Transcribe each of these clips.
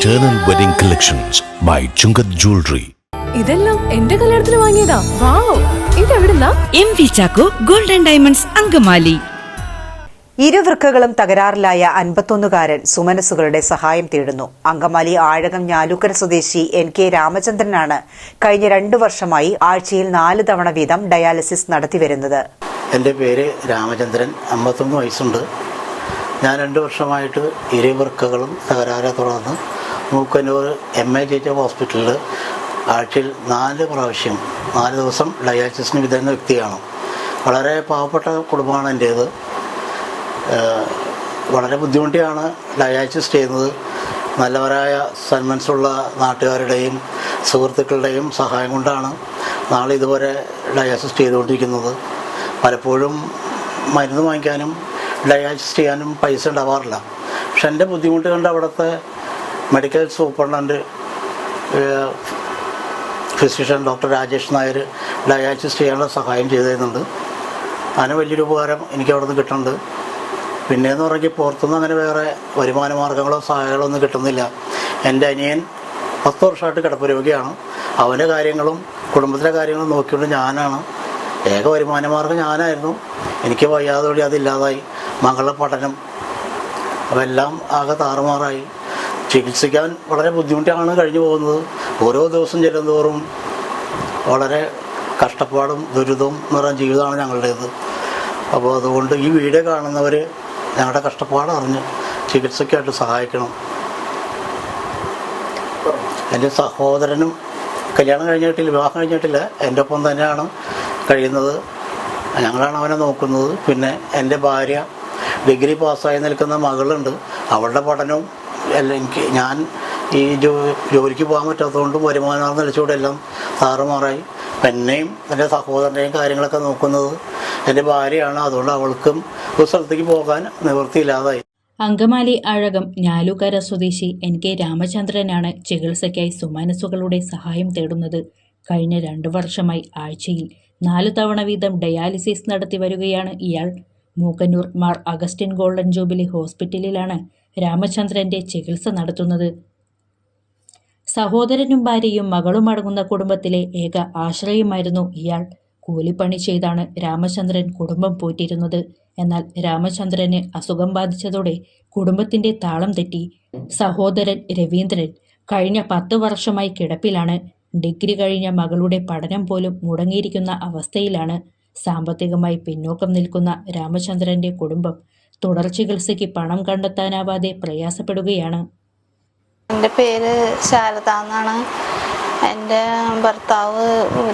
Eternal wedding collections by Chungath jewellery ഇതെല്ലാം എന്റെ കല്യാണത്തിന് വാങ്ങിയതാ. Wow ഇതെവിടുന്നാ? M V Chacko golden diamonds Angamaly. ഇരുവൃക്കകളും തകരാറിലായ അൻപത്തൊന്നുകാരൻ സുമനസുകളുടെ സഹായം തേടുന്നു. അങ്കമാലി ആഴകം ഞാലുക്കര സ്വദേശി എൻ കെ രാമചന്ദ്രനാണ് കഴിഞ്ഞ രണ്ടു വർഷമായി ആഴ്ചയിൽ നാല് തവണ വീതം ഡയാലിസിസ് നടത്തിവരുന്നത്. എന്റെ പേര് രാമചന്ദ്രൻ അമ്പത്തൊന്ന് വയസ്സുണ്ട്. ഞാൻ രണ്ട് വർഷമായിട്ട് ഇരുവൃക്കകളും തകരാറെ തുടർന്ന് മൂക്കന്നൂർ എം എ ജെ ഹോസ്പിറ്റലിൽ ആഴ്ചയിൽ നാല് പ്രാവശ്യം നാല് ദിവസം ഡയാലിസിസിന് വിതരുന്ന വ്യക്തിയാണ്. വളരെ പാവപ്പെട്ട കുടുംബമാണ് എന്റേത് വളരെ ബുദ്ധിമുട്ടിയാണ് ഡയാലിസിസ് ചെയ്യുന്നത്. നല്ലവരായ സന്മനസ്സുള്ള നാട്ടുകാരുടെയും സുഹൃത്തുക്കളുടെയും സഹായം കൊണ്ടാണ് നാളെ ഇതുവരെ ഡയാലിസിസ് ചെയ്തുകൊണ്ടിരിക്കുന്നത്. പലപ്പോഴും മരുന്ന് വാങ്ങിക്കാനും ഡയാലിസിസ് ചെയ്യാനും പൈസ ഉണ്ടാവാറില്ല. പക്ഷെ എന്റെ ബുദ്ധിമുട്ട് കണ്ട് അവിടുത്തെ medical superintendent physician doctor Rajesh Nair dialysis ചെയ്യാനുള്ള സഹായം ചെയ്തു തരുന്നുണ്ട് അതിന് വലിയൊരു ഉപകാരം എനിക്ക് അവിടെ നിന്ന് കിട്ടുന്നുണ്ട്. പിന്നെയെന്ന് പറഞ്ഞാൽ പുറത്തുനിന്ന് അങ്ങനെ വേറെ വരുമാന മാർഗങ്ങളോ സഹായങ്ങളോ ഒന്നും കിട്ടുന്നില്ല. എന്റെ അനിയൻ പത്ത് വർഷമായിട്ട് കിടപ്പ് രോഗിയാണ്. അവന്റെ കാര്യങ്ങളും കുടുംബത്തിലെ കാര്യങ്ങളും നോക്കിക്കൊണ്ട് ഞാനാണ്. ഏക വരുമാന മാർഗം ഞാനായിരുന്നു. എനിക്ക് വയ്യാതെ വഴി അതില്ലാതായി. മകളുടെ പഠനം അതെല്ലാം ആകെ താറുമാറായി. ചികിത്സിക്കാൻ വളരെ ബുദ്ധിമുട്ടാണ് കഴിഞ്ഞു പോകുന്നത്. ഓരോ ദിവസം ചെല്ലുന്തോറും വളരെ കഷ്ടപ്പാടും ദുരിതവും നിറഞ്ഞ ജീവിതമാണ് ഞങ്ങളുടേത്. അപ്പോൾ അതുകൊണ്ട് ഈ വീഡിയോ കാണുന്നവർ ഞങ്ങളുടെ കഷ്ടപ്പാട് അറിഞ്ഞ് ചികിത്സയ്ക്കായിട്ട് സഹായിക്കണം. എന്റെ സഹോദരനും കല്യാണം കഴിഞ്ഞിട്ടില്ല വിവാഹം കഴിഞ്ഞിട്ടില്ല. എന്റെ ഒപ്പം തന്നെയാണ് കഴിയുന്നത്. ഞങ്ങളാണ് അവനെ നോക്കുന്നത്. പിന്നെ എന്റെ ഭാര്യ ഡിഗ്രി പാസ്സായി നിൽക്കുന്ന മകളുണ്ട്. അവളുടെ പഠനവും എനിക്ക് ഞാൻ ഈ ജോ ജോലിക്ക് പോകാൻ പറ്റാത്തതുകൊണ്ടും വരുമാനം നിലച്ചുകൂടെ എല്ലാം താറുമാറായി. എന്നെയും എന്റെ സഹോദരന്റെയും കാര്യങ്ങളൊക്കെ നോക്കുന്നത് എന്റെ ഭാര്യയാണ്. അതുകൊണ്ട് അവൾക്കും ഒരു സ്ഥലത്തേക്ക് പോകാൻ നിവൃത്തിയില്ലാതായി. അങ്കമാലി അഴകം ഞാലുകര സ്വദേശി എൻ കെ രാമചന്ദ്രനാണ് ചികിത്സയ്ക്കായി സുമനസുകളുടെ സഹായം തേടുന്നത്. കഴിഞ്ഞ രണ്ടു വർഷമായി ആഴ്ചയിൽ നാല് തവണ വീതം ഡയാലിസിസ് നടത്തി വരികയാണ് ഇയാൾ. Mookkannoor Mar Augustine golden jubilee ഹോസ്പിറ്റലിലാണ് രാമചന്ദ്രന്റെ ചികിത്സ നടത്തുന്നത്. സഹോദരനും ഭാര്യയും മകളും അടങ്ങുന്ന കുടുംബത്തിലെ ഏക ആശ്രയമായിരുന്നു ഇയാൾ. കൂലിപ്പണി ചെയ്താണ് രാമചന്ദ്രൻ കുടുംബം പോറ്റിരുന്നത് എന്നാൽ രാമചന്ദ്രന് അസുഖം ബാധിച്ചതോടെ കുടുംബത്തിന്റെ താളം തെറ്റി. സഹോദരൻ രവീന്ദ്രൻ കഴിഞ്ഞ പത്ത് വർഷമായി കിടപ്പിലാണ്. ഡിഗ്രി കഴിഞ്ഞ മകളുടെ പഠനം പോലും മുടങ്ങിയിരിക്കുന്ന അവസ്ഥയിലാണ്. സാമ്പത്തികമായി പിന്നോക്കം നിൽക്കുന്ന രാമചന്ദ്രന്റെ കുടുംബം തുടർ ചികിത്സയ്ക്ക് പണം കണ്ടെത്താനാവാതെ പ്രയാസപ്പെടുകയാണ്. എന്റെ പേര് ശാരദ എന്നാണ്. എന്റെ ഭർത്താവ്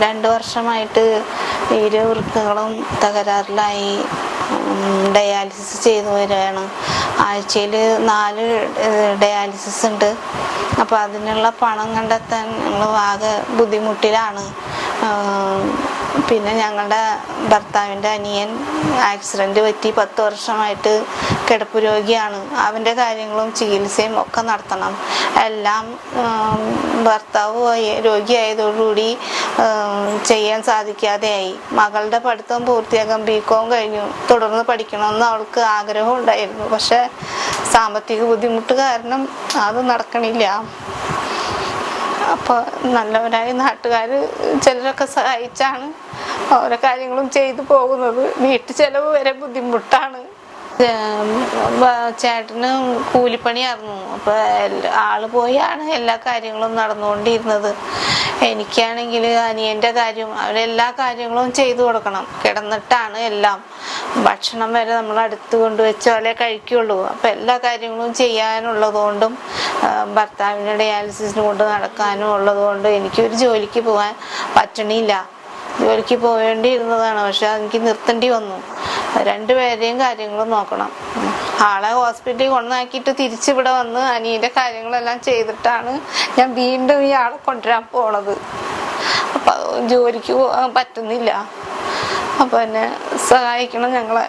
രണ്ട് വർഷമായിട്ട് ഇരു വൃക്കകളും തകരാറിലായി ഡയാലിസിസ് ചെയ്തു വരികയാണ്. ആഴ്ചയിൽ നാല് ഡയാലിസിസ് ഉണ്ട്. അപ്പോൾ അതിനുള്ള പണം കണ്ടെത്താൻ ഞങ്ങൾ ആകെ ബുദ്ധിമുട്ടിലാണ്. പിന്നെ ഞങ്ങളുടെ ഭർത്താവിന്റെ അനിയൻ ആക്സിഡന്റ് പറ്റി പത്ത് വർഷമായിട്ട് കിടപ്പ് രോഗിയാണ്. അവന്റെ കാര്യങ്ങളും ചികിത്സയും ഒക്കെ നടത്തണം. എല്ലാം ഭർത്താവ് രോഗിയായതോടുകൂടി ചെയ്യാൻ സാധിക്കാതെയായി. മകളുടെ പഠിത്തം പൂർത്തിയാക്കാൻ ബി കോം കഴിഞ്ഞു. തുടർന്ന് പഠിക്കണമെന്ന് അവൾക്ക് ആഗ്രഹം ഉണ്ടായിരുന്നു. പക്ഷേ സാമ്പത്തിക ബുദ്ധിമുട്ട് കാരണം അത് നടക്കണില്ല. അപ്പോൾ നല്ലവരായ നാട്ടുകാർ ചിലരൊക്കെ സഹായിച്ചാണ് ഓരോ കാര്യങ്ങളും ചെയ്തു പോകുന്നത്. വീട്ടു ചെലവ് വരെ ബുദ്ധിമുട്ടാണ്. ചേട്ടന് കൂലിപ്പണിയായിരുന്നു. അപ്പോൾ ആൾ പോയാണ് എല്ലാ കാര്യങ്ങളും നടന്നുകൊണ്ടിരുന്നത്. എനിക്കാണെങ്കിൽ അനിയന്റെ കാര്യം അവരെല്ലാ കാര്യങ്ങളും ചെയ്തു കൊടുക്കണം. കിടന്നിട്ടാണ് എല്ലാം. ഭക്ഷണം വരെ നമ്മൾ അടുത്ത് കൊണ്ടുവച്ചാലേ കഴിക്കുള്ളൂ. അപ്പോൾ എല്ലാ കാര്യങ്ങളും ചെയ്യാനുള്ളതുകൊണ്ടും ആ, ഭർത്താവിന്റെ ഡയാലിസിസിന് കൊണ്ട് നടക്കാനും ഉള്ളതുകൊണ്ട് എനിക്കൊരു ജോലിക്ക് പോകാൻ പറ്റണില്ല. ജോലിക്ക് പോകേണ്ടിയിരുന്നതാണ് പക്ഷെ എനിക്ക് നിർത്തേണ്ടി വന്നു. രണ്ടുപേരെയും കാര്യങ്ങളും നോക്കണം. ആളെ ഹോസ്പിറ്റലിൽ കൊണ്ടാക്കിയിട്ട് തിരിച്ചിവിടെ വന്ന് അനിയന്റെ കാര്യങ്ങളെല്ലാം ചെയ്തിട്ടാണ് ഞാൻ വീണ്ടും ഈ ആളെ കൊണ്ടുവരാൻ പോണത്. അപ്പം ജോലിക്ക് പറ്റുന്നില്ല. അപ്പം എന്നെ സഹായിക്കണം ഞങ്ങളെ.